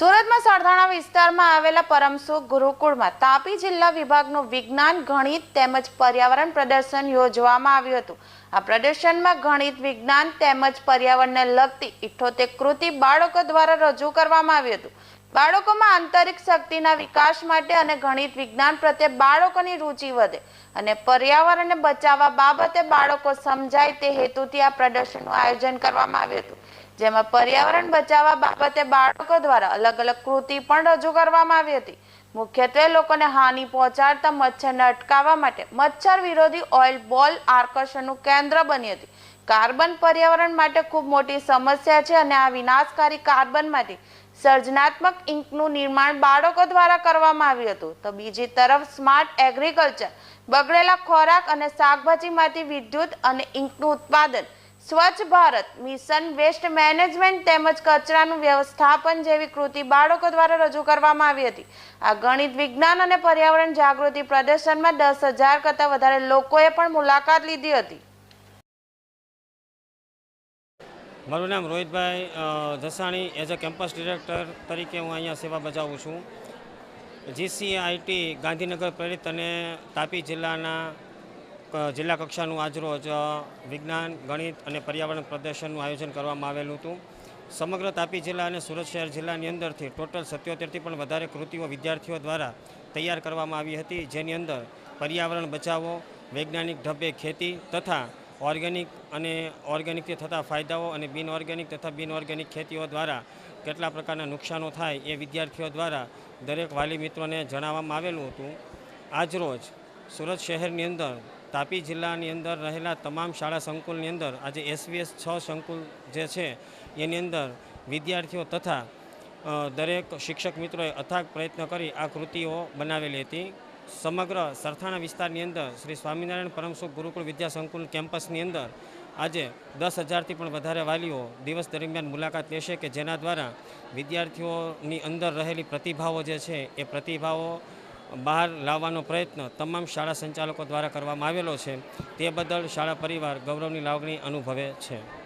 સુરતમાં સરથાણા વિસ્તારમાં આવેલા પરમસુખ ગુરુકુળમાં તાપી જિલ્લા વિભાગનું વિજ્ઞાન, ગણિત તેમજ પર્યાવરણ પ્રદર્શન યોજવામાં આવ્યું હતું. આ પ્રદર્શનમાં ગણિત, વિજ્ઞાન તેમજ પર્યાવરણને લગતી ઇઠોતેર કૃતિ બાળકો દ્વારા રજૂ કરવામાં આવ્યું હતું. બાળકોમાં આંતરિક શક્તિના વિકાસ માટે અને ગણિત, વિજ્ઞાન પ્રત્યે બાળકોની રુચિ વધે અને પર્યાવરણને બચાવવા બાબતે બાળકો સમજાય તે હેતુથી આ પ્રદર્શનનું આયોજન કરવામાં આવ્યું હતું. જેમાં પર્યાવરણ બચાવવા બાબતે બાળકો દ્વારા અલગ અલગ કૃતિ પણ રજૂ કરવામાં આવી હતી. મુખ્યત્વે લોકોને હાનિ પહોંચાડતા મચ્છરને અટકાવવા માટે મચ્છર વિરોધી ઓઇલ બોલ આકર્ષણનું કેન્દ્ર બની હતી. કાર્બન પર્યાવરણ માટે ખૂબ મોટી સમસ્યા છે અને આ વિનાશકારી કાર્બનમાંથી સર્જનાત્મક ઇંકનું નિર્માણ બાળકો દ્વારા કરવામાં આવ્યું હતું. તો બીજી તરફ સ્માર્ટ એગ્રીકલ્ચર, બગડેલા ખોરાક અને શાકભાજીમાંથી વિદ્યુત અને ઇંકનું ઉત્પાદન સ્વચ્છ ભારત, મિશન વેસ્ટ મેનેજમેન્ટ તેમજ કચરાનું વ્યવસ્થાપન જેવી કૃતિ બાળકો દ્વારા રજૂ કરવામાં આવી હતી. આ ગણિત, વિજ્ઞાન અને પર્યાવરણ જાગૃતિ પ્રદર્શનમાં દસ હજાર કરતાં વધારે લોકોએ પણ મુલાકાત લીધી હતી. મારું નામ Rohitbhai Jasani as a campus director તરીકે હું અહીંયા સેવા બજાવું છું. જીસીઆઈટી ગાંધીનગર પ્રેરિત અને તાપી જિલ્લાના જિલ્લા કક્ષાનું આજરોજ વિજ્ઞાન, ગણિત અને પર્યાવરણ પ્રદર્શનનું આયોજન કરવામાં આવેલું હતું. સમગ્ર તાપી જિલ્લા અને સુરત શહેર જિલ્લાની અંદરથી ટોટલ સત્યોતેરથી પણ વધારે કૃતિઓ વિદ્યાર્થીઓ દ્વારા તૈયાર કરવામાં આવી હતી. જેની અંદર પર્યાવરણ બચાવો, વૈજ્ઞાનિક ઢબે ખેતી તથા ઓર્ગેનિક અને ઓર્ગેનિકથી થતા ફાયદાઓ અને બિન ઓર્ગેનિક તથા બિન ઓર્ગેનિક ખેતીઓ દ્વારા કેટલા પ્રકારના નુકસાનો થાય એ વિદ્યાર્થીઓ દ્વારા દરેક વાલી મિત્રોને જણાવવામાં આવેલું હતું. આજરોજ સુરત શહેરની અંદર તાપી જિલ્લાની અંદર રહેલા તમામ શાળા સંકુલની અંદર આજે એસવીએસ છ સંકુલ જે છે, એની અંદર વિદ્યાર્થીઓ તથા દરેક શિક્ષક મિત્રોએ અથાગ પ્રયત્ન કરી આ કૃતિઓ બનાવેલી હતી. સમગ્ર સરથાણા વિસ્તારની અંદર શ્રી સ્વામિનારાયણ પરમસુખ ગુરુકુળ વિદ્યા સંકુલ કેમ્પસની અંદર આજે દસ હજારથી પણ વધારે વાલીઓ દિવસ દરમિયાન મુલાકાત લેશે કે જેના દ્વારા વિદ્યાર્થીઓની અંદર રહેલી પ્રતિભાવો જે છે, એ પ્રતિભાવો બહાર લાવવાનો પ્રયત્ન તમામ શાળા સંચાલકો દ્વારા કરવામાં આવેલો છે. તે બદલ શાળા પરિવાર ગૌરવની લાગણી અનુભવે છે.